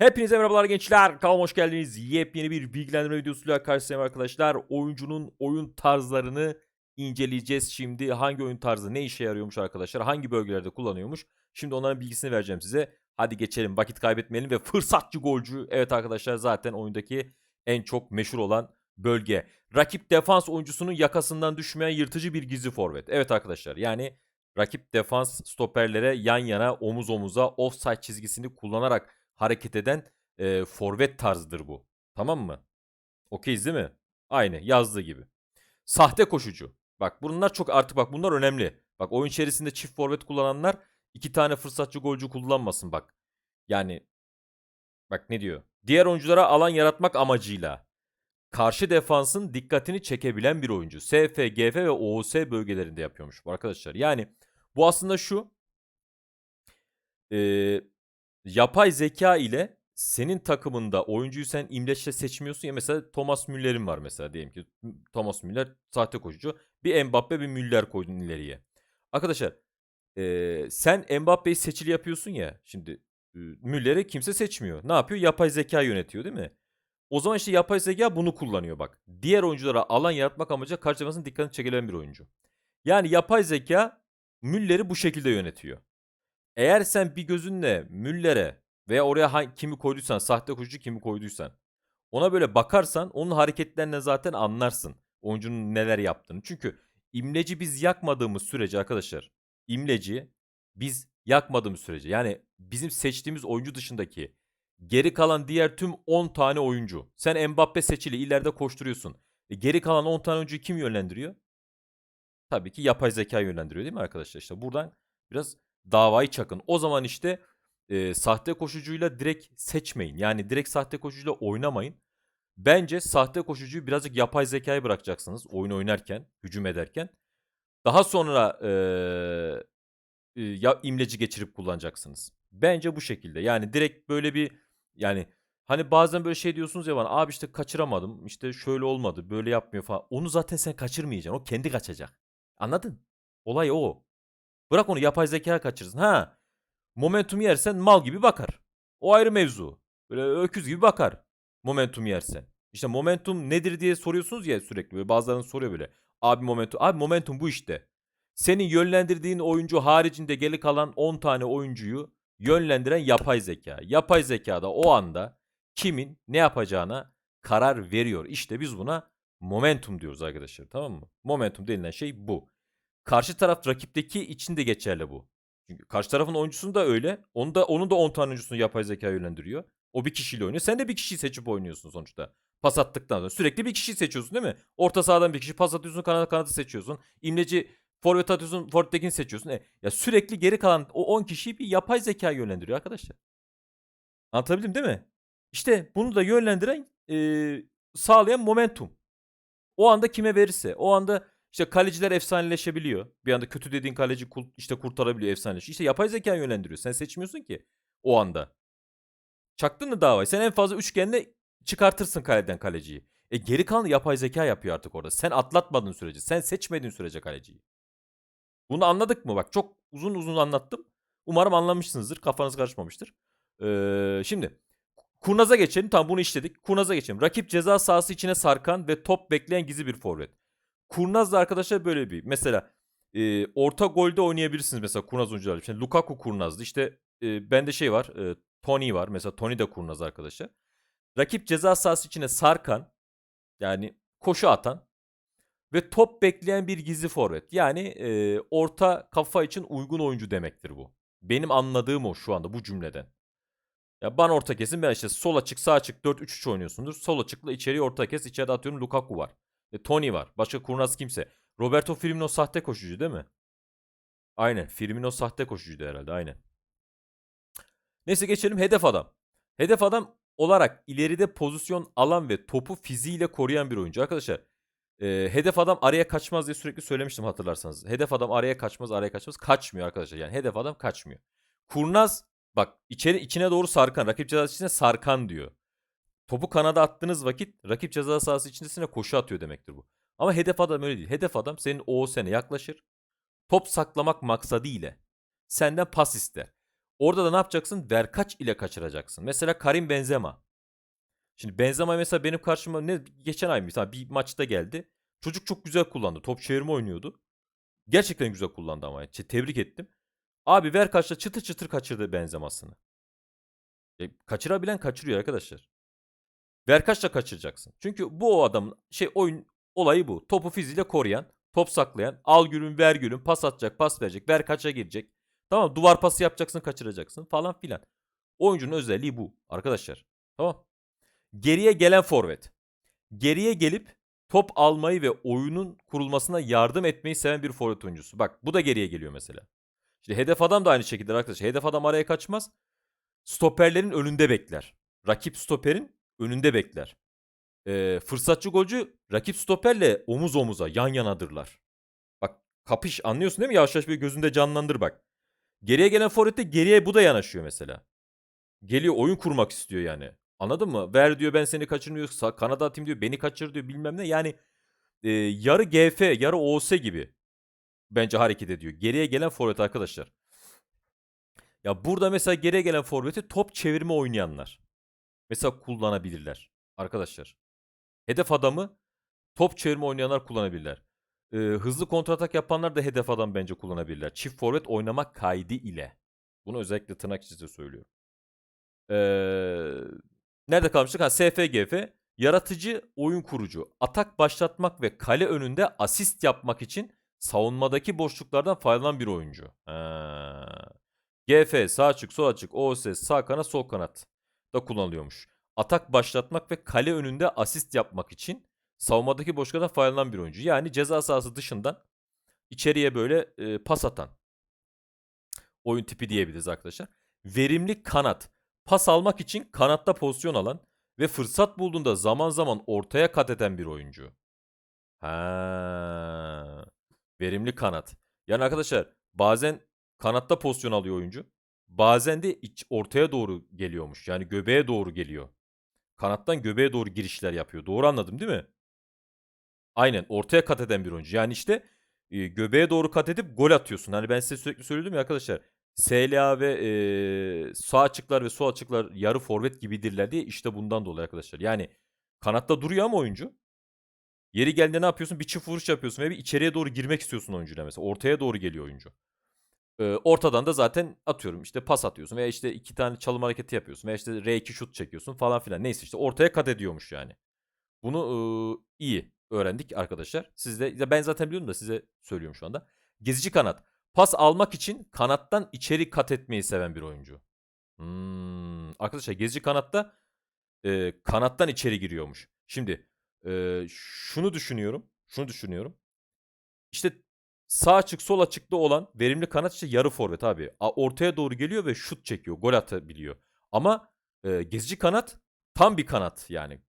Hepinize merhabalar gençler. Kanalıma hoş geldiniz. Yepyeni bir bilgilendirme videosuyla karşınızdayım arkadaşlar. Oyuncunun oyun tarzlarını inceleyeceğiz şimdi. Hangi oyun tarzı ne işe yarıyormuş arkadaşlar? Hangi bölgelerde kullanıyormuş? Şimdi onların bilgisini vereceğim size. Hadi geçelim vakit kaybetmeyelim ve fırsatçı golcü. Evet arkadaşlar zaten oyundaki en çok meşhur olan bölge. Rakip defans oyuncusunun yakasından düşmeyen yırtıcı bir gizli forvet. Evet arkadaşlar yani rakip defans stoperlere yan yana omuz omuza offside çizgisini kullanarak hareket eden e, forvet tarzıdır bu. Tamam mı? Okeyiz değil mi? Aynı yazdığı gibi. Sahte koşucu. Bak bunlar çok artık bak bunlar önemli. Bak oyun içerisinde çift forvet kullananlar iki tane fırsatçı golcü kullanmasın bak. Yani bak ne diyor? Diğer oyunculara alan yaratmak amacıyla karşı defansın dikkatini çekebilen bir oyuncu. SF, GF ve OOS bölgelerinde yapıyormuş bu arkadaşlar. Yani bu aslında şu. Eee yapay zeka ile senin takımında oyuncuyu sen imleçle seçmiyorsun ya mesela Thomas Müller'in var mesela diyelim ki Thomas Müller sahte koşucu bir Mbappe bir Müller koydun ileriye. Arkadaşlar eee, sen Mbappe'yi seçili yapıyorsun ya şimdi e, Müller'i kimse seçmiyor. Ne yapıyor? Yapay zeka yönetiyor değil mi? O zaman işte yapay zeka bunu kullanıyor bak. Diğer oyunculara alan yaratmak amacıyla karşı dikkatini çekilen bir oyuncu. Yani yapay zeka Müller'i bu şekilde yönetiyor. Eğer sen bir gözünle Müller'e veya oraya kimi koyduysan, sahte koşucu kimi koyduysan ona böyle bakarsan onun hareketlerinden zaten anlarsın oyuncunun neler yaptığını. Çünkü imleci biz yakmadığımız sürece arkadaşlar imleci biz yakmadığımız sürece yani bizim seçtiğimiz oyuncu dışındaki geri kalan diğer tüm 10 tane oyuncu. Sen Mbappe seçili ileride koşturuyorsun. E geri kalan 10 tane oyuncuyu kim yönlendiriyor? Tabii ki yapay zeka yönlendiriyor değil mi arkadaşlar? İşte buradan biraz davayı çakın. O zaman işte e, sahte koşucuyla direkt seçmeyin. Yani direkt sahte koşucuyla oynamayın. Bence sahte koşucuyu birazcık yapay zekaya bırakacaksınız oyun oynarken, hücum ederken. Daha sonra e, e, ya imleci geçirip kullanacaksınız. Bence bu şekilde. Yani direkt böyle bir yani hani bazen böyle şey diyorsunuz ya bana abi işte kaçıramadım işte şöyle olmadı böyle yapmıyor falan. Onu zaten sen kaçırmayacaksın. O kendi kaçacak. Anladın? Olay o. Bırak onu yapay zeka kaçırsın. Ha. Momentum yersen mal gibi bakar. O ayrı mevzu. Böyle öküz gibi bakar. Momentum yersen. İşte momentum nedir diye soruyorsunuz ya sürekli. Böyle bazılarının soruyor böyle. Abi momentum. Abi momentum bu işte. Senin yönlendirdiğin oyuncu haricinde geri kalan 10 tane oyuncuyu yönlendiren yapay zeka. Yapay zeka da o anda kimin ne yapacağına karar veriyor. İşte biz buna momentum diyoruz arkadaşlar tamam mı? Momentum denilen şey bu. Karşı taraf rakipteki için de geçerli bu. Çünkü karşı tarafın oyuncusunu da öyle. Onu da onun da 10 tane oyuncusunu yapay zeka yönlendiriyor. O bir kişiyle oynuyor. Sen de bir kişiyi seçip oynuyorsun sonuçta. Pas attıktan sonra. Sürekli bir kişiyi seçiyorsun değil mi? Orta sahadan bir kişi pas atıyorsun, kanat kanatı seçiyorsun. İmleci forvet atıyorsun, forvettekini seçiyorsun. E, ya sürekli geri kalan o 10 kişiyi bir yapay zeka yönlendiriyor arkadaşlar. Anlatabildim değil mi? İşte bunu da yönlendiren, e, sağlayan momentum. O anda kime verirse. O anda işte kaleciler efsaneleşebiliyor. Bir anda kötü dediğin kaleci işte kurtarabiliyor efsaneleş. İşte yapay zeka yönlendiriyor. Sen seçmiyorsun ki o anda. Çaktın mı davayı? Sen en fazla üçgenle çıkartırsın kaleden kaleciyi. E geri kalanı yapay zeka yapıyor artık orada. Sen atlatmadığın sürece, sen seçmediğin sürece kaleciyi. Bunu anladık mı? Bak çok uzun uzun anlattım. Umarım anlamışsınızdır. Kafanız karışmamıştır. Ee, şimdi Kurnaz'a geçelim. Tamam bunu işledik. Kurnaz'a geçelim. Rakip ceza sahası içine sarkan ve top bekleyen gizli bir forvet. Kurnaz da arkadaşlar böyle bir. Mesela e, orta golde oynayabilirsiniz mesela Kurnaz oyuncular. Şimdi Lukaku Kurnaz'dı. İşte e, bende şey var. E, Tony var. Mesela Tony de Kurnaz arkadaşlar. Rakip ceza sahası içine sarkan yani koşu atan ve top bekleyen bir gizli forvet. Yani e, orta kafa için uygun oyuncu demektir bu. Benim anladığım o şu anda bu cümleden. Ya bana orta kesin ben işte sol açık sağ açık 4-3-3 oynuyorsundur. Sol açıkla içeriye orta kes. içeride atıyorum Lukaku var. E, Tony var. Başka kurnaz kimse. Roberto Firmino sahte koşucu değil mi? Aynen. Firmino sahte koşucuydu herhalde. Aynen. Neyse geçelim hedef adam. Hedef adam olarak ileride pozisyon alan ve topu fiziğiyle koruyan bir oyuncu. Arkadaşlar e, hedef adam araya kaçmaz diye sürekli söylemiştim hatırlarsanız. Hedef adam araya kaçmaz araya kaçmaz. Kaçmıyor arkadaşlar. Yani hedef adam kaçmıyor. Kurnaz bak içeri içine doğru sarkan. Rakip cezası içine sarkan diyor. Topu kanada attığınız vakit rakip ceza sahası içindesine koşu atıyor demektir bu. Ama hedef adam öyle değil. Hedef adam senin o sene yaklaşır. Top saklamak maksadı ile senden pas ister. Orada da ne yapacaksın? Verkaç ile kaçıracaksın. Mesela Karim Benzema. Şimdi Benzema mesela benim karşıma ne geçen ay mesela bir maçta geldi. Çocuk çok güzel kullandı. Top çevirme oynuyordu. Gerçekten güzel kullandı ama. Te- Tebrik ettim. Abi Verkaç'la çıtır çıtır kaçırdı Benzema'sını. E, kaçırabilen kaçırıyor arkadaşlar. Verkaç'la kaçıracaksın. Çünkü bu o adamın şey oyun olayı bu. Topu fiziğiyle koruyan, top saklayan, al gülüm ver gülüm, pas atacak, pas verecek, Verkaç'a girecek. Tamam duvar pası yapacaksın, kaçıracaksın falan filan. Oyuncunun özelliği bu arkadaşlar. Tamam. Geriye gelen forvet. Geriye gelip top almayı ve oyunun kurulmasına yardım etmeyi seven bir forvet oyuncusu. Bak bu da geriye geliyor mesela. İşte hedef adam da aynı şekilde arkadaşlar. Hedef adam araya kaçmaz. Stoperlerin önünde bekler. Rakip stoperin önünde bekler. Ee, fırsatçı golcü rakip stoperle omuz omuza yan yanadırlar. Bak kapış anlıyorsun değil mi? Yavaş yavaş bir gözünde canlandır bak. Geriye gelen forvette geriye bu da yanaşıyor mesela. Geliyor oyun kurmak istiyor yani. Anladın mı? Ver diyor ben seni kaçırmıyor. Kanada atayım diyor. Beni kaçır diyor bilmem ne. Yani e, yarı GF yarı OS gibi bence hareket ediyor. Geriye gelen forvet arkadaşlar. Ya burada mesela geriye gelen forveti top çevirme oynayanlar. Mesela kullanabilirler arkadaşlar. Hedef adamı top çevirme oynayanlar kullanabilirler. Ee, hızlı kontratak yapanlar da hedef adam bence kullanabilirler. Çift forvet oynamak kaydı ile. Bunu özellikle tırnak içinde söylüyorum. Ee, nerede kalmıştık? Ha SFGF. Yaratıcı oyun kurucu. Atak başlatmak ve kale önünde asist yapmak için savunmadaki boşluklardan faydalanan bir oyuncu. Ha. GF sağ açık sol açık OS sağ kanat sol kanat da kullanılıyormuş. Atak başlatmak ve kale önünde asist yapmak için savunmadaki boşluklardan faydalanan bir oyuncu. Yani ceza sahası dışından içeriye böyle e, pas atan oyun tipi diyebiliriz arkadaşlar. Verimli kanat. Pas almak için kanatta pozisyon alan ve fırsat bulduğunda zaman zaman ortaya kat eden bir oyuncu. Ha. Verimli kanat. Yani arkadaşlar bazen kanatta pozisyon alıyor oyuncu. Bazen de iç, ortaya doğru geliyormuş. Yani göbeğe doğru geliyor. Kanattan göbeğe doğru girişler yapıyor. Doğru anladım değil mi? Aynen ortaya kat eden bir oyuncu. Yani işte e, göbeğe doğru kat edip gol atıyorsun. Hani ben size sürekli söyledim ya arkadaşlar. SLA ve e, sağ açıklar ve sol açıklar yarı forvet gibidirler diye işte bundan dolayı arkadaşlar. Yani kanatta duruyor ama oyuncu. Yeri geldiğinde ne yapıyorsun? Bir çift vuruş yapıyorsun ve bir içeriye doğru girmek istiyorsun oyuncuyla mesela. Ortaya doğru geliyor oyuncu. Ee, ortadan da zaten atıyorum işte pas atıyorsun veya işte iki tane çalım hareketi yapıyorsun veya işte R2 şut çekiyorsun falan filan. Neyse işte ortaya kat ediyormuş yani. Bunu iyi öğrendik arkadaşlar. Siz de ben zaten biliyorum da size söylüyorum şu anda. Gezici kanat. Pas almak için kanattan içeri kat etmeyi seven bir oyuncu. Hmm, arkadaşlar gezici kanatta e, kanattan içeri giriyormuş. Şimdi e, şunu düşünüyorum. Şunu düşünüyorum. İşte sağ açık sol açıkta olan verimli kanat işte yarı forvet abi. Ortaya doğru geliyor ve şut çekiyor. Gol atabiliyor. Ama e, gezici kanat tam bir kanat yani.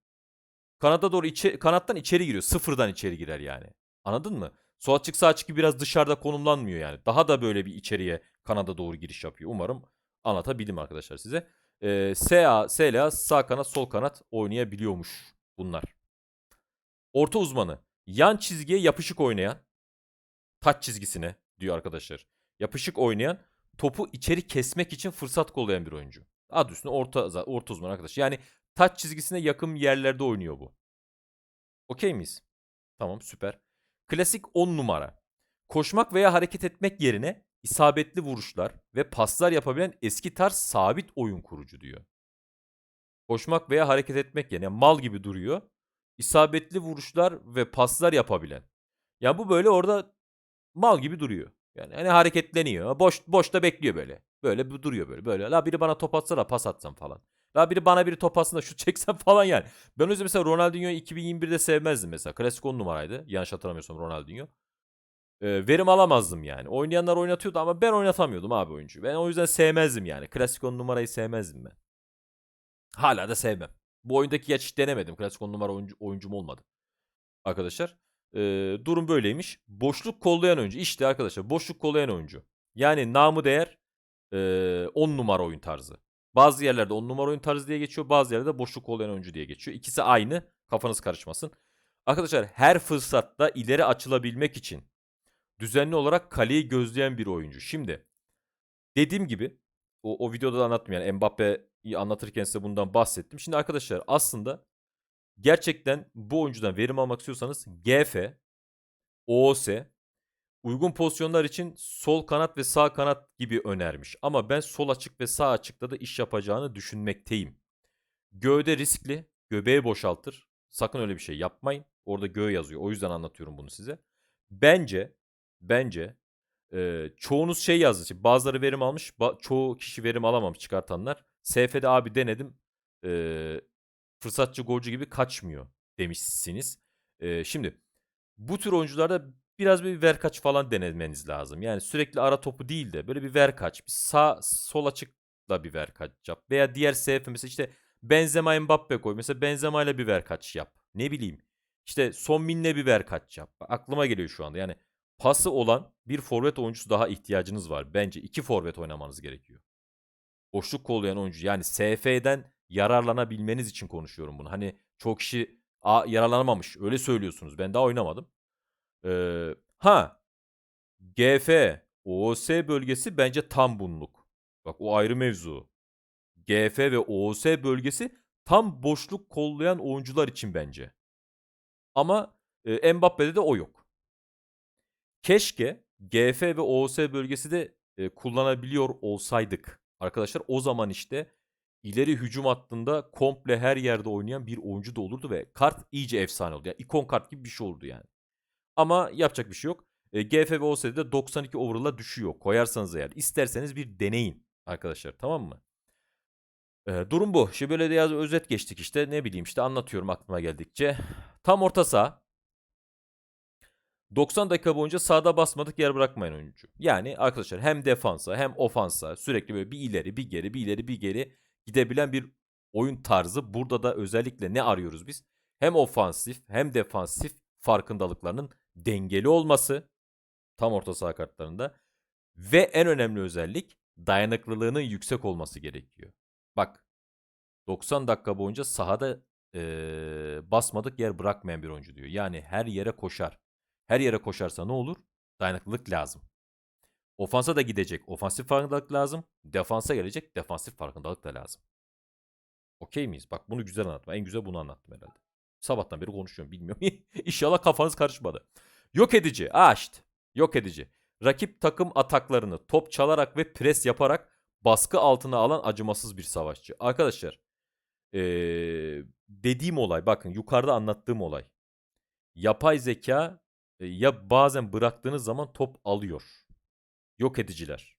Kanada doğru içe, kanattan içeri giriyor. Sıfırdan içeri girer yani. Anladın mı? Sol açık sağ açık gibi biraz dışarıda konumlanmıyor yani. Daha da böyle bir içeriye kanada doğru giriş yapıyor. Umarım anlatabildim arkadaşlar size. Ee, SA, SLA sağ kanat sol kanat oynayabiliyormuş bunlar. Orta uzmanı. Yan çizgiye yapışık oynayan. Taç çizgisine diyor arkadaşlar. Yapışık oynayan topu içeri kesmek için fırsat kollayan bir oyuncu. Adı üstünde orta, orta uzman arkadaş. Yani taç çizgisine yakın yerlerde oynuyor bu. Okey miyiz? Tamam süper. Klasik 10 numara. Koşmak veya hareket etmek yerine isabetli vuruşlar ve paslar yapabilen eski tarz sabit oyun kurucu diyor. Koşmak veya hareket etmek yerine mal gibi duruyor. İsabetli vuruşlar ve paslar yapabilen. Ya bu böyle orada mal gibi duruyor. Yani hani hareketleniyor. Boş boşta bekliyor böyle. Böyle duruyor böyle. Böyle. La biri bana top atsa da pas atsam falan. La biri bana biri top atsın da şut çeksem falan yani. Ben yüzden mesela Ronaldinho'yu 2021'de sevmezdim mesela. Klasik 10 numaraydı. Yanlış hatırlamıyorsam Ronaldinho. Ee, verim alamazdım yani. Oynayanlar oynatıyordu ama ben oynatamıyordum abi oyuncuyu. Ben o yüzden sevmezdim yani. Klasik 10 numarayı sevmezdim ben. Hala da sevmem. Bu oyundaki geç denemedim. Klasik 10 numara oyuncu, oyuncum olmadı. Arkadaşlar. Ee, durum böyleymiş. Boşluk kollayan oyuncu. İşte arkadaşlar boşluk kollayan oyuncu. Yani namı değer 10 numara oyun tarzı. Bazı yerlerde 10 numara oyun tarzı diye geçiyor. Bazı yerlerde boşluk kollayan oyuncu diye geçiyor. İkisi aynı. Kafanız karışmasın. Arkadaşlar her fırsatta ileri açılabilmek için düzenli olarak kaleyi gözleyen bir oyuncu. Şimdi dediğim gibi O, o videoda da anlattım yani Mbappe'yi anlatırken size bundan bahsettim. Şimdi arkadaşlar aslında gerçekten bu oyuncudan verim almak istiyorsanız GF, OOS, uygun pozisyonlar için sol kanat ve sağ kanat gibi önermiş. Ama ben sol açık ve sağ açıkta da iş yapacağını düşünmekteyim. Göğde riskli, göbeği boşaltır. Sakın öyle bir şey yapmayın. Orada göğe yazıyor. O yüzden anlatıyorum bunu size. Bence, bence e, çoğunuz şey yazdı. Şimdi bazıları verim almış, ba- çoğu kişi verim alamamış çıkartanlar. SF'de abi denedim. E, fırsatçı golcü gibi kaçmıyor demişsiniz. E, şimdi bu tür oyuncularda biraz bir ver kaç falan denemeniz lazım. Yani sürekli ara topu değil de böyle bir ver kaç, bir sağ sol açıkla bir ver kaç yap. Veya diğer SF mesela işte Benzema Mbappe koy. Mesela Benzema ile bir ver kaç yap. Ne bileyim. İşte Son Min'le bir ver kaç yap. Aklıma geliyor şu anda. Yani pası olan bir forvet oyuncusu daha ihtiyacınız var. Bence iki forvet oynamanız gerekiyor. Boşluk kollayan oyuncu. Yani SF'den yararlanabilmeniz için konuşuyorum bunu. Hani çok kişi a, yararlanamamış. Öyle söylüyorsunuz. Ben daha oynamadım. Ee, ha GF, OOS bölgesi bence tam bunluk. Bak o ayrı mevzu. GF ve OOS bölgesi tam boşluk kollayan oyuncular için bence. Ama e, Mbappe'de de o yok. Keşke GF ve OOS bölgesi de e, kullanabiliyor olsaydık. Arkadaşlar o zaman işte ileri hücum hattında komple her yerde oynayan bir oyuncu da olurdu ve kart iyice efsane oldu. Yani ikon kart gibi bir şey olurdu yani. Ama yapacak bir şey yok. E, GF ve OOS'de de 92 overall'a düşüyor. Koyarsanız eğer. İsterseniz bir deneyin arkadaşlar tamam mı? E, durum bu. Şimdi böyle de yaz özet geçtik işte. Ne bileyim işte anlatıyorum aklıma geldikçe. Tam orta saha. 90 dakika boyunca sağda basmadık yer bırakmayan oyuncu. Yani arkadaşlar hem defansa hem ofansa sürekli böyle bir ileri bir geri bir ileri bir geri gidebilen bir oyun tarzı. Burada da özellikle ne arıyoruz biz? Hem ofansif hem defansif farkındalıklarının dengeli olması tam orta saha kartlarında ve en önemli özellik dayanıklılığının yüksek olması gerekiyor. Bak 90 dakika boyunca sahada eee, basmadık yer bırakmayan bir oyuncu diyor. Yani her yere koşar. Her yere koşarsa ne olur? Dayanıklılık lazım. Ofansa da gidecek. Ofansif farkındalık lazım. Defansa gelecek. Defansif farkındalık da lazım. Okey miyiz? Bak bunu güzel anlattım. En güzel bunu anlattım herhalde. Sabahtan beri konuşuyorum bilmiyorum. İnşallah kafanız karışmadı. Yok edici. Aa işte. Yok edici. Rakip takım ataklarını top çalarak ve pres yaparak baskı altına alan acımasız bir savaşçı. Arkadaşlar ee, dediğim olay bakın yukarıda anlattığım olay. Yapay zeka e, ya bazen bıraktığınız zaman top alıyor. Yok ediciler.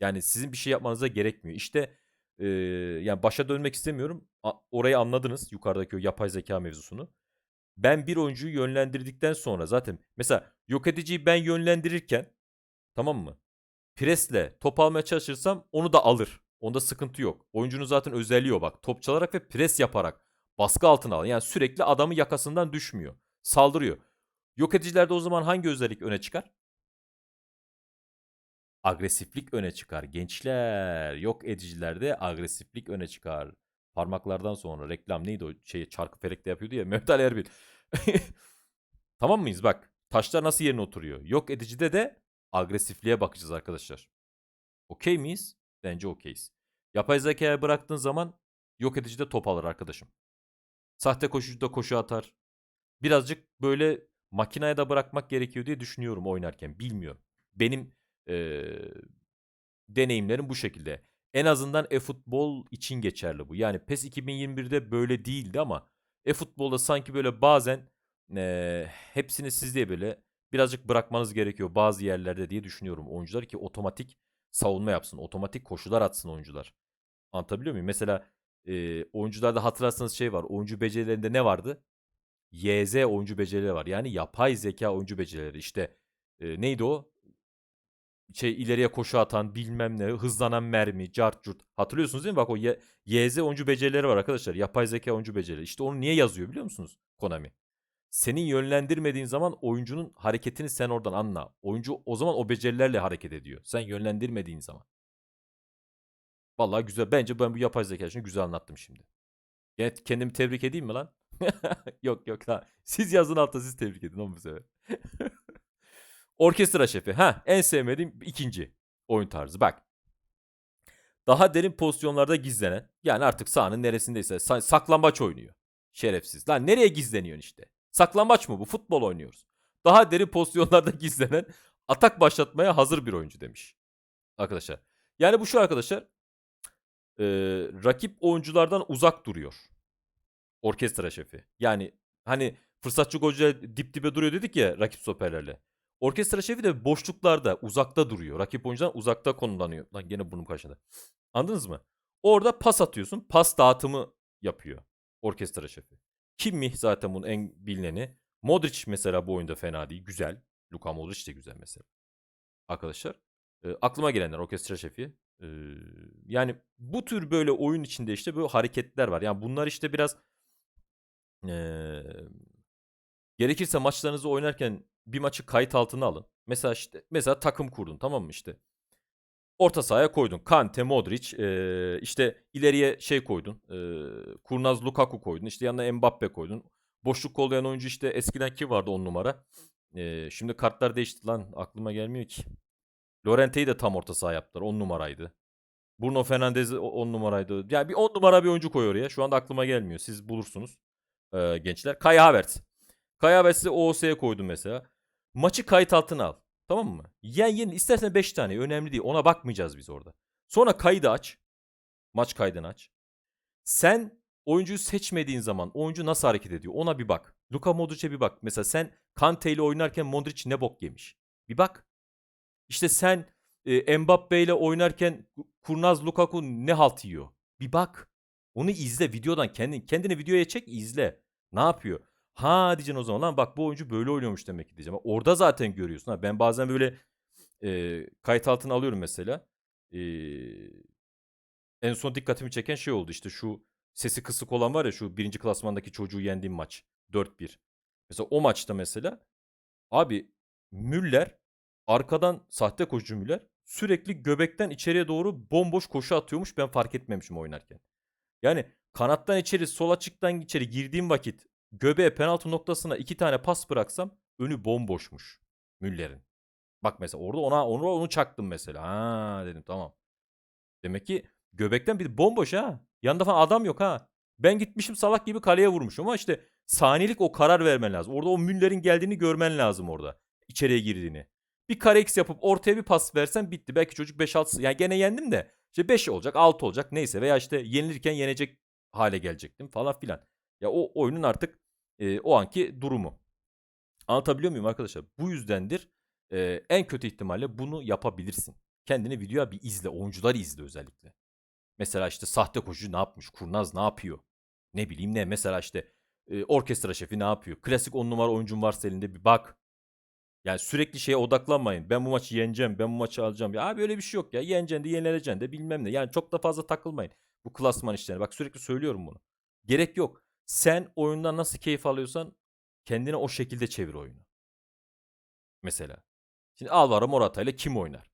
Yani sizin bir şey yapmanıza gerekmiyor. İşte e, yani başa dönmek istemiyorum. A- orayı anladınız yukarıdaki o yapay zeka mevzusunu. Ben bir oyuncuyu yönlendirdikten sonra zaten mesela yok ediciyi ben yönlendirirken tamam mı? Presle top almaya çalışırsam onu da alır. Onda sıkıntı yok. Oyuncunun zaten özelliği o bak. Top çalarak ve pres yaparak baskı altına al. Yani sürekli adamı yakasından düşmüyor. Saldırıyor. Yok edicilerde o zaman hangi özellik öne çıkar? Agresiflik öne çıkar. Gençler yok edicilerde agresiflik öne çıkar. Parmaklardan sonra reklam neydi o şey çarkı felekte yapıyordu ya Mehmet Ali Erbil. tamam mıyız bak taşlar nasıl yerine oturuyor. Yok edicide de agresifliğe bakacağız arkadaşlar. Okey miyiz? Bence okeyiz. Yapay zekaya bıraktığın zaman yok edicide top alır arkadaşım. Sahte koşucuda koşu atar. Birazcık böyle makineye de bırakmak gerekiyor diye düşünüyorum oynarken. Bilmiyorum. Benim eee, deneyimlerim bu şekilde. En azından e-futbol için geçerli bu. Yani PES 2021'de böyle değildi ama e-futbolda sanki böyle bazen eee, hepsini siz diye böyle birazcık bırakmanız gerekiyor bazı yerlerde diye düşünüyorum oyuncular ki otomatik savunma yapsın, otomatik koşular atsın oyuncular. Anlatabiliyor muyum? Mesela eee oyuncularda hatırlarsanız şey var. Oyuncu becerilerinde ne vardı? YZ oyuncu becerileri var. Yani yapay zeka oyuncu becerileri. İşte e, neydi o? Şey ileriye koşu atan bilmem ne hızlanan mermi cart curt. Hatırlıyorsunuz değil mi? Bak o Y- YZ oyuncu becerileri var arkadaşlar. Yapay zeka oyuncu becerileri. İşte onu niye yazıyor biliyor musunuz Konami? Senin yönlendirmediğin zaman oyuncunun hareketini sen oradan anla. Oyuncu o zaman o becerilerle hareket ediyor. Sen yönlendirmediğin zaman. Vallahi güzel. Bence ben bu yapay zeka için güzel anlattım şimdi. Gene kendimi tebrik edeyim mi lan? yok yok ha. Siz yazın altta siz tebrik edin onu bu sefer. Orkestra şefi. Ha en sevmediğim ikinci oyun tarzı. Bak. Daha derin pozisyonlarda gizlenen yani artık sahanın neresindeyse sa- saklambaç oynuyor. Şerefsiz. Lan nereye gizleniyorsun işte? Saklambaç mı bu? Futbol oynuyoruz. Daha derin pozisyonlarda gizlenen atak başlatmaya hazır bir oyuncu demiş. Arkadaşlar. Yani bu şu arkadaşlar. e, rakip oyunculardan uzak duruyor. Orkestra şefi. Yani hani fırsatçı golcüler dip dibe duruyor dedik ya rakip stoperlerle. Orkestra şefi de boşluklarda uzakta duruyor. Rakip oyuncudan uzakta konumlanıyor. Lan gene burnum kaşındı. Anladınız mı? Orada pas atıyorsun. Pas dağıtımı yapıyor. Orkestra şefi. Kimmih zaten bunun en bilineni. Modric mesela bu oyunda fena değil. Güzel. Luka Modric de güzel mesela. Arkadaşlar. e, aklıma gelenler orkestra şefi. E, yani bu tür böyle oyun içinde işte böyle hareketler var. Yani bunlar işte biraz e, gerekirse maçlarınızı oynarken bir maçı kayıt altına alın. Mesela işte mesela takım kurdun tamam mı işte. Orta sahaya koydun. Kante, Modric, e, işte ileriye şey koydun. E, Kurnaz Lukaku koydun. İşte yanına Mbappe koydun. Boşluk kollayan oyuncu işte eskiden kim vardı 10 numara? E, şimdi kartlar değişti lan aklıma gelmiyor ki. Lorente'yi de tam orta saha yaptılar. 10 numaraydı. Bruno Fernandes 10 numaraydı. Yani bir 10 numara bir oyuncu koy oraya. Şu anda aklıma gelmiyor. Siz bulursunuz e, gençler. Kai Havertz. Kai Havertz'i OOS'ye koydum mesela. Maçı kayıt altına al. Tamam mı? Yen yen istersen 5 tane önemli değil. Ona bakmayacağız biz orada. Sonra kaydı aç. Maç kaydını aç. Sen oyuncuyu seçmediğin zaman oyuncu nasıl hareket ediyor ona bir bak. Luka Modric'e bir bak. Mesela sen Kante ile oynarken Modric ne bok yemiş. Bir bak. İşte sen e, Mbappe ile oynarken Kurnaz Lukaku ne halt yiyor. Bir bak. Onu izle videodan kendin kendini videoya çek izle. Ne yapıyor? Ha diyeceksin o zaman lan bak bu oyuncu böyle oynuyormuş demek ki diyeceğim. Orada zaten görüyorsun. Ha, ben bazen böyle e, kayıt altına alıyorum mesela. E, en son dikkatimi çeken şey oldu işte şu sesi kısık olan var ya şu birinci klasmandaki çocuğu yendiğim maç. 4-1. Mesela o maçta mesela abi Müller arkadan sahte koşucu Müller sürekli göbekten içeriye doğru bomboş koşu atıyormuş ben fark etmemişim oynarken. Yani kanattan içeri sol açıktan içeri girdiğim vakit göbeğe penaltı noktasına iki tane pas bıraksam önü bomboşmuş Müller'in. Bak mesela orada ona onu onu çaktım mesela. Ha dedim tamam. Demek ki göbekten bir bomboş ha. Yanında falan adam yok ha. Ben gitmişim salak gibi kaleye vurmuşum ama işte saniyelik o karar vermen lazım. Orada o Müller'in geldiğini görmen lazım orada. İçeriye girdiğini. Bir kare X yapıp ortaya bir pas versen bitti. Belki çocuk 5-6 yani gene yendim de işte 5 olacak 6 olacak neyse veya işte yenilirken yenecek hale gelecektim falan filan. Ya o oyunun artık e, o anki durumu. Anlatabiliyor muyum arkadaşlar? Bu yüzdendir e, en kötü ihtimalle bunu yapabilirsin. Kendini videoya bir izle. Oyuncuları izle özellikle. Mesela işte sahte koşucu ne yapmış? Kurnaz ne yapıyor? Ne bileyim ne? Mesela işte e, orkestra şefi ne yapıyor? Klasik 10 numara oyuncun varsa elinde bir bak. Yani sürekli şeye odaklanmayın. Ben bu maçı yeneceğim, ben bu maçı alacağım. Ya abi öyle bir şey yok ya. Yeneceksin de yenileceksin de bilmem ne. Yani çok da fazla takılmayın. Bu klasman işlerine. Bak sürekli söylüyorum bunu. Gerek yok. Sen oyundan nasıl keyif alıyorsan kendine o şekilde çevir oyunu. Mesela. Şimdi Alvaro Morata ile kim oynar?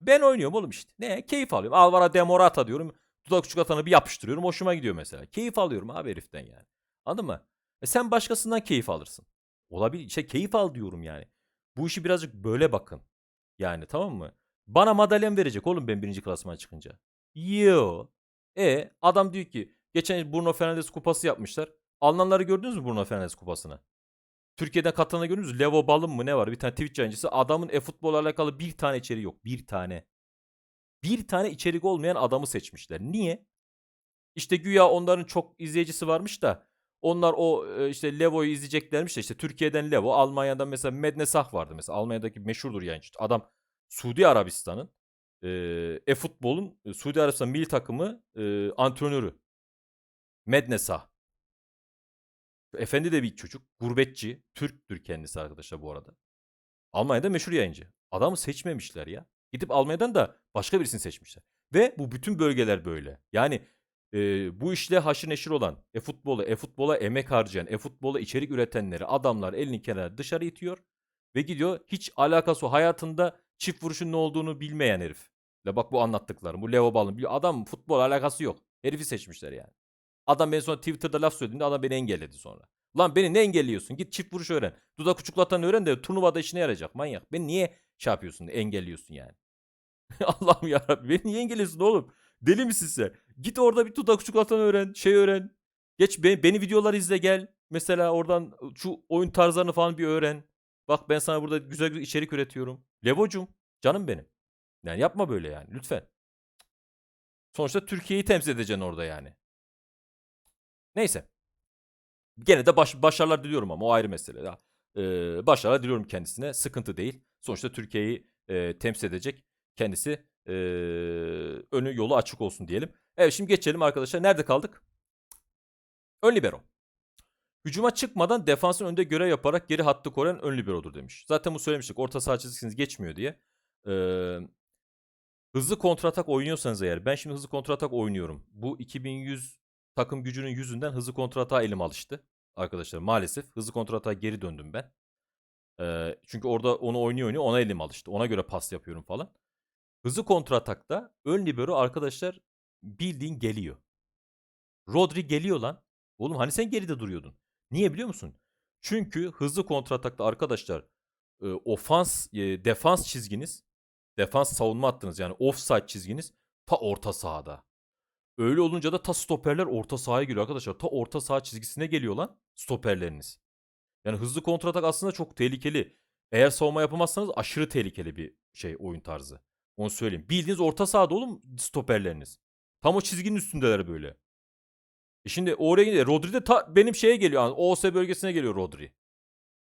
Ben oynuyorum oğlum işte. Ne? Keyif alıyorum. Alvaro de Morata diyorum. Dudak çikolatanı bir yapıştırıyorum. Hoşuma gidiyor mesela. Keyif alıyorum abi heriften yani. Anladın mı? E sen başkasından keyif alırsın. Olabilir. İşte keyif al diyorum yani. Bu işi birazcık böyle bakın. Yani tamam mı? Bana madalyan verecek oğlum ben birinci klasmana çıkınca. Yo. E adam diyor ki geçen Bruno Fernandes kupası yapmışlar. Almanları gördünüz mü Bruno Fernandes kupasını? Türkiye'de katılanı gördünüz mü? Levo Balın mı ne var? Bir tane Twitch yayıncısı. Adamın e-futbolla alakalı bir tane içeriği yok. Bir tane. Bir tane içerik olmayan adamı seçmişler. Niye? İşte güya onların çok izleyicisi varmış da onlar o e, işte Levo'yu izleyeceklermiş de işte Türkiye'den Levo, Almanya'dan mesela Mednesah vardı mesela. Almanya'daki meşhurdur yayıncı. Adam Suudi Arabistan'ın e, e-futbolun e, Suudi Arabistan milli takımı e, antrenörü. Mednesah. Efendi de bir çocuk. Gurbetçi. Türktür kendisi arkadaşlar bu arada. Almanya'da meşhur yayıncı. Adamı seçmemişler ya. Gidip Almanya'dan da başka birisini seçmişler. Ve bu bütün bölgeler böyle. Yani e, bu işle haşır neşir olan, e-futbola, e-futbola emek harcayan, e-futbola içerik üretenleri adamlar elini kenara dışarı itiyor. Ve gidiyor hiç alakası hayatında çift vuruşun ne olduğunu bilmeyen herif. La bak bu anlattıklarım. Bu Leo Balın. Adam futbol alakası yok. Herifi seçmişler yani. Adam beni sonra Twitter'da laf söylediğinde adam beni engelledi sonra. Lan beni ne engelliyorsun? Git çift vuruş öğren. Dudak uçuklatan öğren de turnuvada işine yarayacak manyak. Beni niye şey yapıyorsun engelliyorsun yani? Allah'ım yarabbim beni niye engelliyorsun oğlum? Deli misin sen? Git orada bir tutak çikolatan öğren. Şey öğren. Geç be- beni videolar izle gel. Mesela oradan şu oyun tarzlarını falan bir öğren. Bak ben sana burada güzel güzel içerik üretiyorum. Levocum canım benim. Yani yapma böyle yani lütfen. Sonuçta Türkiye'yi temsil edeceksin orada yani. Neyse. Gene de baş, başarılar diliyorum ama o ayrı mesele. Ee, başarılar diliyorum kendisine. Sıkıntı değil. Sonuçta Türkiye'yi e, temsil edecek. Kendisi e, önü yolu açık olsun diyelim. Evet şimdi geçelim arkadaşlar. Nerede kaldık? Ön libero. Hücuma çıkmadan defansın önünde görev yaparak geri hattı koruyan ön liberodur demiş. Zaten bu söylemiştik. Orta saha çizgisiniz geçmiyor diye. Ee, hızlı kontratak oynuyorsanız eğer. Ben şimdi hızlı kontratak oynuyorum. Bu 2100 takım gücünün yüzünden hızlı kontratağa elim alıştı. Arkadaşlar maalesef hızlı kontratağa geri döndüm ben. Ee, çünkü orada onu oynuyor oynuyor ona elim alıştı. Ona göre pas yapıyorum falan. Hızlı kontratakta ön libero arkadaşlar bildiğin geliyor. Rodri geliyor lan. Oğlum hani sen geride duruyordun. Niye biliyor musun? Çünkü hızlı kontratakta arkadaşlar e, ofans, e, defans çizginiz, defans savunma hattınız yani offside çizginiz ta orta sahada. Öyle olunca da ta stoperler orta sahaya geliyor arkadaşlar. Ta orta saha çizgisine geliyor lan stoperleriniz. Yani hızlı kontratak aslında çok tehlikeli. Eğer savunma yapamazsanız aşırı tehlikeli bir şey oyun tarzı. Onu söyleyeyim. Bildiğiniz orta sahada oğlum stoperleriniz. Tam o çizginin üstündeler böyle. E şimdi oraya gidiyor. Rodri de ta benim şeye geliyor. Yani OS bölgesine geliyor Rodri.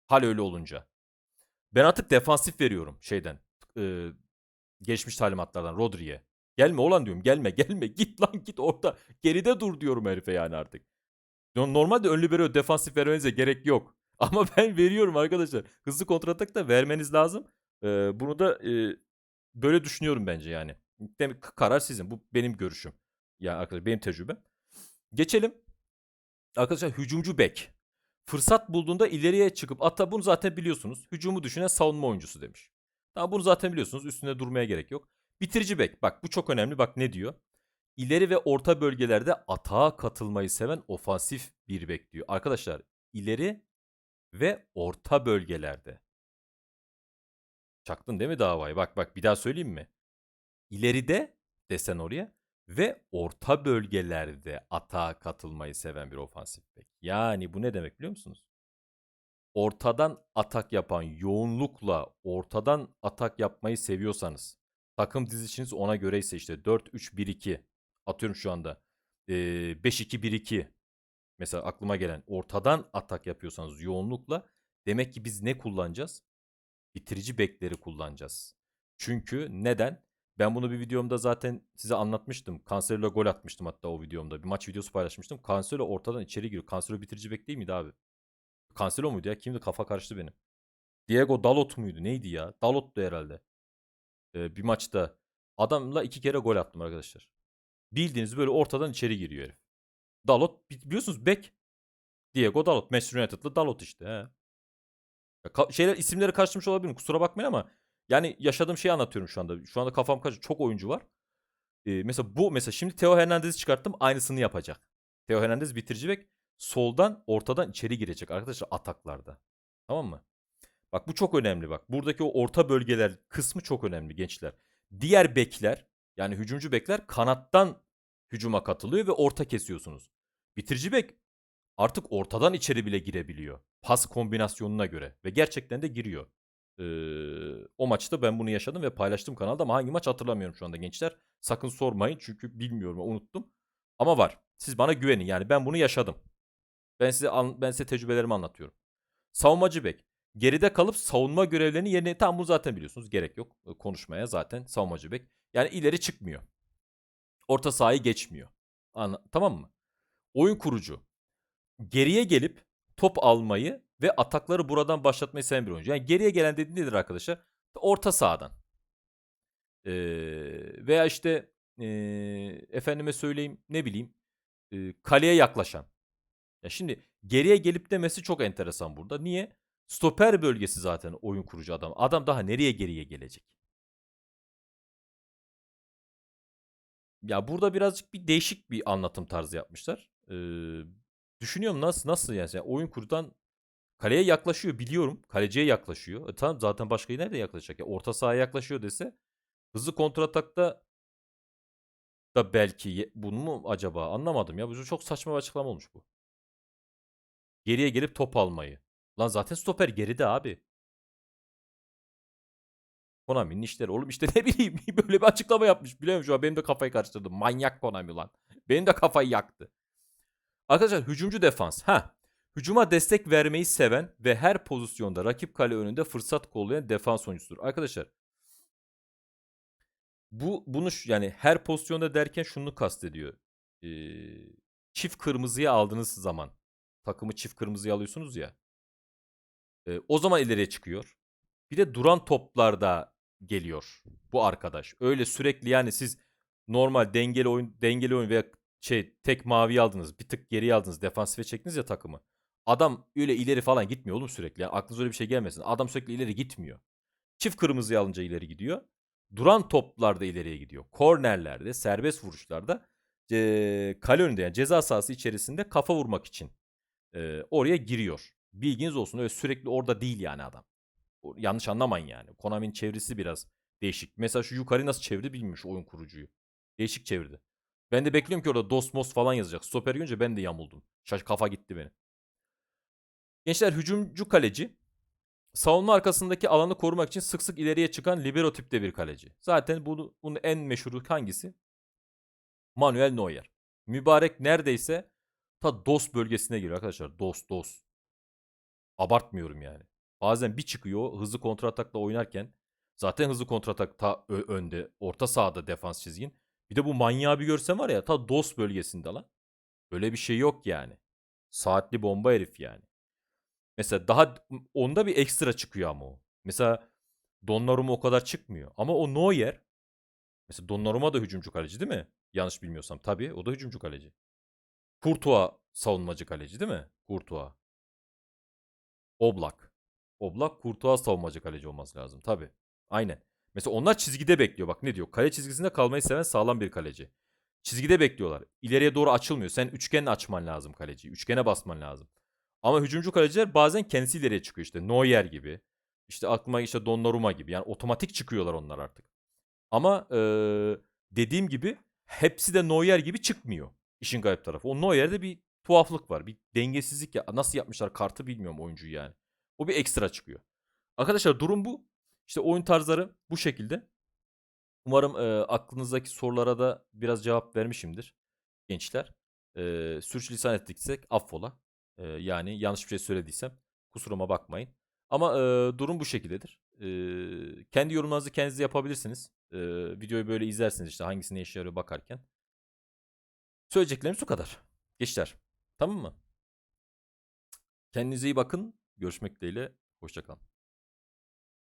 Hal öyle olunca. Ben artık defansif veriyorum şeyden. e, geçmiş talimatlardan Rodri'ye. Gelme olan diyorum. Gelme gelme. Git lan git orada. Geride dur diyorum herife yani artık. No- Normalde ön libero defansif vermenize gerek yok. Ama ben veriyorum arkadaşlar. Hızlı kontratak da vermeniz lazım. Ee, bunu da e, böyle düşünüyorum bence yani. Demek karar sizin. Bu benim görüşüm. Ya arkadaşlar benim tecrübem. Geçelim. Arkadaşlar hücumcu bek. Fırsat bulduğunda ileriye çıkıp hatta bunu zaten biliyorsunuz. Hücumu düşünen savunma oyuncusu demiş. Tamam bunu zaten biliyorsunuz. Üstünde durmaya gerek yok. Bitirici bek. Bak bu çok önemli. Bak ne diyor? İleri ve orta bölgelerde atağa katılmayı seven ofansif bir bek diyor. Arkadaşlar ileri ve orta bölgelerde. Çaktın değil mi davayı? Bak bak bir daha söyleyeyim mi? İleride desen oraya ve orta bölgelerde atağa katılmayı seven bir ofansif bek. Yani bu ne demek biliyor musunuz? Ortadan atak yapan, yoğunlukla ortadan atak yapmayı seviyorsanız, takım dizişiniz ona göre ise işte 4-3-1-2 atıyorum şu anda ee, 5-2-1-2 mesela aklıma gelen ortadan atak yapıyorsanız yoğunlukla demek ki biz ne kullanacağız? Bitirici bekleri kullanacağız. Çünkü neden? Ben bunu bir videomda zaten size anlatmıştım. Cancelo'ya gol atmıştım hatta o videomda. Bir maç videosu paylaşmıştım. Cancelo ortadan içeri giriyor. Cancelo bitirici bek değil miydi abi? Cancelo muydu ya? Kimdi? Kafa karıştı benim. Diego Dalot muydu? Neydi ya? Dalot'tu herhalde. Bir maçta adamla iki kere gol attım arkadaşlar. Bildiğiniz böyle ortadan içeri giriyor herif. Dalot bi- biliyorsunuz bek. Diego Dalot. Manchester United'lı Dalot işte. He. Ka- şeyler isimleri karıştırmış olabilirim. Kusura bakmayın ama yani yaşadığım şeyi anlatıyorum şu anda. Şu anda kafam karışık. Çok oyuncu var. Ee, mesela bu mesela şimdi Theo Hernandez'i çıkarttım. Aynısını yapacak. Theo Hernandez bitirici bek. Soldan ortadan içeri girecek arkadaşlar ataklarda. Tamam mı? Bak bu çok önemli bak. Buradaki o orta bölgeler kısmı çok önemli gençler. Diğer bekler yani hücumcu bekler kanattan hücuma katılıyor ve orta kesiyorsunuz. Bitirici bek artık ortadan içeri bile girebiliyor. Pas kombinasyonuna göre ve gerçekten de giriyor. Ee, o maçta ben bunu yaşadım ve paylaştım kanalda ama hangi maç hatırlamıyorum şu anda gençler. Sakın sormayın çünkü bilmiyorum unuttum. Ama var. Siz bana güvenin yani ben bunu yaşadım. Ben size ben size tecrübelerimi anlatıyorum. Savunmacı bek. Geride kalıp savunma görevlerini yerine tam bunu zaten biliyorsunuz. Gerek yok e, konuşmaya zaten savunmacı bek. Yani ileri çıkmıyor. Orta sahayı geçmiyor. Anla- tamam mı? Oyun kurucu. Geriye gelip top almayı ve atakları buradan başlatmayı seven bir oyuncu. Yani geriye gelen dediğin nedir arkadaşlar? Orta sahadan. Ee, veya işte ee, efendime söyleyeyim ne bileyim ee, kaleye yaklaşan. Ya şimdi geriye gelip demesi çok enteresan burada. Niye? Stoper bölgesi zaten oyun kurucu adam. Adam daha nereye geriye gelecek? Ya burada birazcık bir değişik bir anlatım tarzı yapmışlar. Ee, düşünüyorum nasıl nasıl yani, Yani oyun kurudan kaleye yaklaşıyor biliyorum. Kaleciye yaklaşıyor. E tamam zaten başka nerede yaklaşacak? Ya orta sahaya yaklaşıyor dese Hızlı kontratakta da belki bunu mu acaba anlamadım ya. Bu çok saçma bir açıklama olmuş bu. Geriye gelip top almayı. Lan zaten stoper geride abi. Konami'nin işleri. Oğlum işte ne bileyim böyle bir açıklama yapmış. Biliyor musun? Şu an benim de kafayı karıştırdı. Manyak Konami lan. Benim de kafayı yaktı. Arkadaşlar hücumcu defans. Ha. Hücuma destek vermeyi seven ve her pozisyonda rakip kale önünde fırsat kollayan defans oyuncusudur. Arkadaşlar bu bunu yani her pozisyonda derken şunu kastediyor. Ee, çift kırmızıya aldığınız zaman takımı çift kırmızıya alıyorsunuz ya. Ee, o zaman ileriye çıkıyor. Bir de duran toplarda geliyor bu arkadaş. Öyle sürekli yani siz normal dengeli oyun dengeli oyun veya şey tek mavi aldınız, bir tık geriye aldınız, defansife çektiniz ya takımı. Adam öyle ileri falan gitmiyor oğlum sürekli. Yani aklınıza öyle bir şey gelmesin. Adam sürekli ileri gitmiyor. Çift kırmızıyı alınca ileri gidiyor. Duran toplarda ileriye gidiyor. Kornerlerde, serbest vuruşlarda eee, kale önünde yani ceza sahası içerisinde kafa vurmak için eee, oraya giriyor. Bilginiz olsun öyle sürekli orada değil yani adam. Yanlış anlamayın yani. Konami'nin çevresi biraz değişik. Mesela şu yukarı nasıl çevirdi bilmiyorum şu oyun kurucuyu. Değişik çevirdi. Ben de bekliyorum ki orada Dosmos falan yazacak. Stoper görünce ben de yamuldum. Şaş kafa gitti benim. Gençler hücumcu kaleci. Savunma arkasındaki alanı korumak için sık sık ileriye çıkan libero tipte bir kaleci. Zaten bunu, bunun en meşhuru hangisi? Manuel Neuer. Mübarek neredeyse ta DOS bölgesine giriyor arkadaşlar. DOS DOS. Abartmıyorum yani. Bazen bir çıkıyor hızlı kontratakla oynarken. Zaten hızlı kontratak ta önde. Orta sahada defans çizgin. Bir de bu manyağı bir görsen var ya ta DOS bölgesinde lan. Böyle bir şey yok yani. Saatli bomba herif yani. Mesela daha onda bir ekstra çıkıyor ama o. Mesela Donnarumma o kadar çıkmıyor. Ama o Neuer mesela Donnarumma da hücumcu kaleci değil mi? Yanlış bilmiyorsam. Tabii o da hücumcu kaleci. Courtois savunmacı kaleci değil mi? Courtois. Oblak. Oblak Courtois savunmacı kaleci olması lazım. Tabii. Aynen. Mesela onlar çizgide bekliyor. Bak ne diyor? Kale çizgisinde kalmayı seven sağlam bir kaleci. Çizgide bekliyorlar. İleriye doğru açılmıyor. Sen üçgenle açman lazım kaleciyi. Üçgene basman lazım. Ama hücumcu kaleciler bazen kendisi ileriye çıkıyor işte. Neuer gibi. İşte aklıma işte Donnarumma gibi. Yani otomatik çıkıyorlar onlar artık. Ama eee, dediğim gibi hepsi de Neuer gibi çıkmıyor. İşin garip tarafı. O Neuer'de bir tuhaflık var. Bir dengesizlik ya. Nasıl yapmışlar kartı bilmiyorum oyuncuyu yani. O bir ekstra çıkıyor. Arkadaşlar durum bu. İşte oyun tarzları bu şekilde. Umarım eee, aklınızdaki sorulara da biraz cevap vermişimdir gençler. Eee sürçülisan ettiksek affola. Eee, yani yanlış bir şey söylediysem kusuruma bakmayın. Ama eee, durum bu şekildedir. Eee, kendi yorumlarınızı kendiniz yapabilirsiniz. Eee, videoyu böyle izlersiniz işte hangisine işe yarıyor bakarken. Söyleyeceklerimiz bu kadar. Gençler. Tamam mı? Kendinize iyi bakın. Görüşmek dileğiyle. Hoşçakalın.